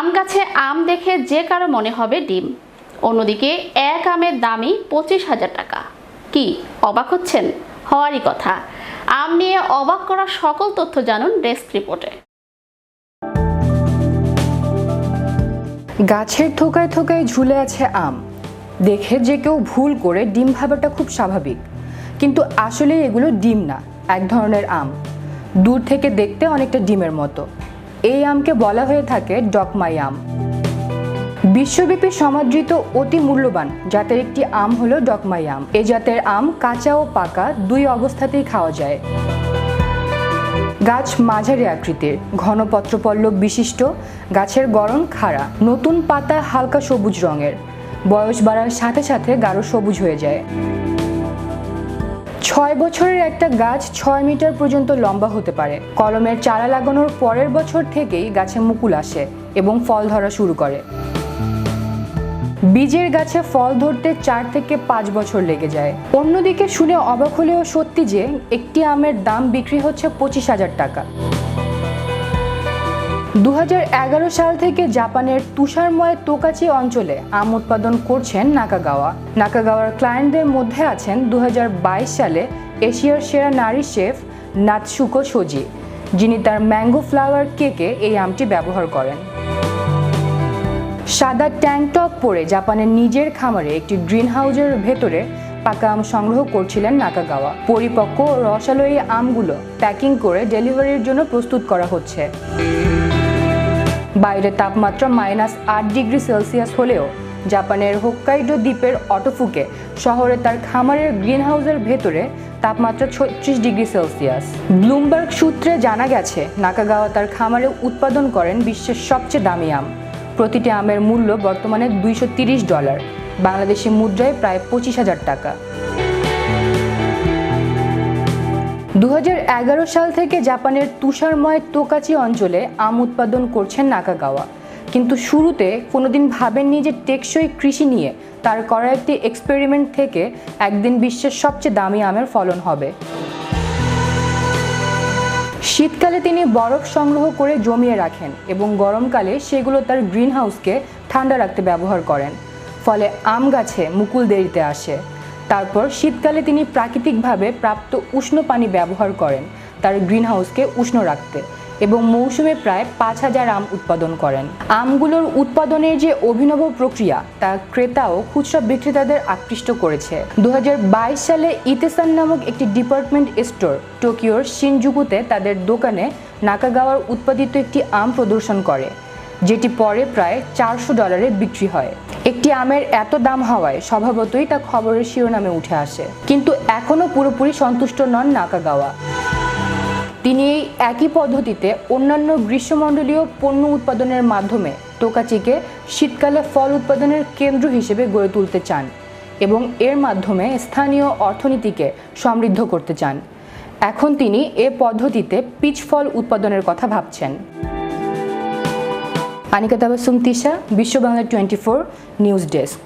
আম গাছে আম দেখে যে কারও মনে হবে ডিম। অন্যদিকে, এক আমের দামই পঁচিশ হাজার টাকা। কি, অবাক হচ্ছেন? হওয়ারই কথা। আম নিয়ে অবাক করা সকল তথ্য জানুন ডেস্ক রিপোর্টে। গাছের থোকায় থোকায় ঝুলে আছে আম। দেখে যে কেউ ভুল করে ডিম ভাবাটা খুব স্বাভাবিক। কিন্তু আসলে এগুলো ডিম না, এক ধরনের আম। দূর থেকে দেখতে অনেকটা ডিমের মতো। এই আমকে বলা হয়ে থাকে ডকমাই আম বিশ্বব্যাপী সমাদৃত অতি মূল্যবান জাতের একটি আম হলো ডকমাই আম এ জাতের আম কাঁচা ও পাকা দুই অবস্থাতেই খাওয়া যায়। গাছ মাঝারি আকৃতির ঘনপত্র পল্লব বিশিষ্ট, গাছের গড়ন খাড়া, নতুন পাতা হালকা সবুজ রঙের। বয়স বাড়ার সাথে সাথে গাঢ় সবুজ হয়ে যায়। ছয় বছরের একটা গাছ ছয় মিটার পর্যন্ত লম্বা হতে পারে। কলমের চারা লাগানোর পরের বছর থেকেই গাছে মুকুল আসে এবং ফল ধরা শুরু করে। বীজের গাছে ফল ধরতে চার থেকে পাঁচ বছর লেগে যায়। অন্যদিকে শুনে অবাক হলেও সত্যি যে, একটি আমের দাম বিক্রি হচ্ছে পঁচিশ হাজার টাকা। দু হাজার এগারো সাল থেকে জাপানের তুষারময় তোকাচি অঞ্চলে আম উৎপাদন করছেন নাকাগাওয়া। নাকাগাওয়ার ক্লায়েন্টদের মধ্যে আছেন দু হাজার বাইশ সালে এশিয়ার সেরা নারী শেফ নাতসুকো সোজি যিনি তার ম্যাঙ্গো ফ্লাওয়ার কেকে এই আমটি ব্যবহার করেন। সাদা ট্যাঙ্ক টপ পরে জাপানের নিজের খামারে একটি গ্রিন হাউজের ভেতরে পাকা আম সংগ্রহ করছিলেন নাকাগাওয়া। পরিপক্ক রসালো এই আমগুলো প্যাকিং করে ডেলিভারির জন্য প্রস্তুত করা হচ্ছে। বাইরে তাপমাত্রা মাইনাস আট ডিগ্রি সেলসিয়াস হলেও জাপানের হোক্কাইডো দ্বীপের অটোফুকে শহরে তার খামারের গ্রিন হাউসের ভেতরে তাপমাত্রা ছত্রিশ ডিগ্রি সেলসিয়াস ব্লুমবার্গ সূত্রে জানা গেছে, নাকাগাওয়া তার খামারে উৎপাদন করেন বিশ্বের সবচেয়ে দামি আম। প্রতিটি আমের মূল্য বর্তমানে দুইশো ডলার। বাংলাদেশি মুদ্রায় প্রায় পঁচিশ হাজার টাকা। দু হাজার এগারো সাল থেকে জাপানের তুষারময় তোকাচি অঞ্চলে আম উৎপাদন করছেন নাকাগাওয়া। কিন্তু শুরুতে কোনোদিন ভাবেননি যে টেকসই কৃষি নিয়ে তার করা একটি এক্সপেরিমেন্ট থেকে একদিন বিশ্বের সবচেয়ে দামি আমের ফলন হবে। শীতকালে তিনি বরফ সংগ্রহ করে জমিয়ে রাখেন এবং গরমকালে সেগুলো তার গ্রিন হাউসকে ঠান্ডা রাখতে ব্যবহার করেন। ফলে আম গাছে মুকুল দেরিতে আসে। তারপর শীতকালে তিনি প্রাকৃতিকভাবে প্রাপ্ত উষ্ণ পানি ব্যবহার করেন, তার গ্রিন হাউসকে উষ্ণ রাখতে এবং মৌসুমে প্রায় পাঁচ হাজার আম উৎপাদন করেন। আমগুলোর উৎপাদনের যে অভিনব প্রক্রিয়া, তা ক্রেতা ও খুচরা বিক্রেতাদের আকৃষ্ট করেছে। দু হাজার বাইশ সালে ইতেসান নামক একটি ডিপার্টমেন্ট স্টোর টোকিওর শিনজুকুতে তাদের দোকানে নাকাগাওয়ার উৎপাদিত একটি আম প্রদর্শন করে। যেটি পরে প্রায় চারশো ডলারে বিক্রি হয়। একটি আমের এত দাম হওয়ায় স্বভাবতই তা খবরের শিরোনামে উঠে আসে। কিন্তু এখনও পুরোপুরি সন্তুষ্ট নন নাকাগাওয়া তিনি এই একই পদ্ধতিতে অন্যান্য গ্রীষ্মমণ্ডলীয় পণ্য উৎপাদনের মাধ্যমে তোকাচিকে শীতকালে ফল উৎপাদনের কেন্দ্র হিসেবে গড়ে তুলতে চান এবং এর মাধ্যমে স্থানীয় অর্থনীতিকে সমৃদ্ধ করতে চান। এখন তিনি এ পদ্ধতিতে পিচ ফল উৎপাদনের কথা ভাবছেন। Anika Tabassum Tisha Bishwa Bangla twenty four news desk.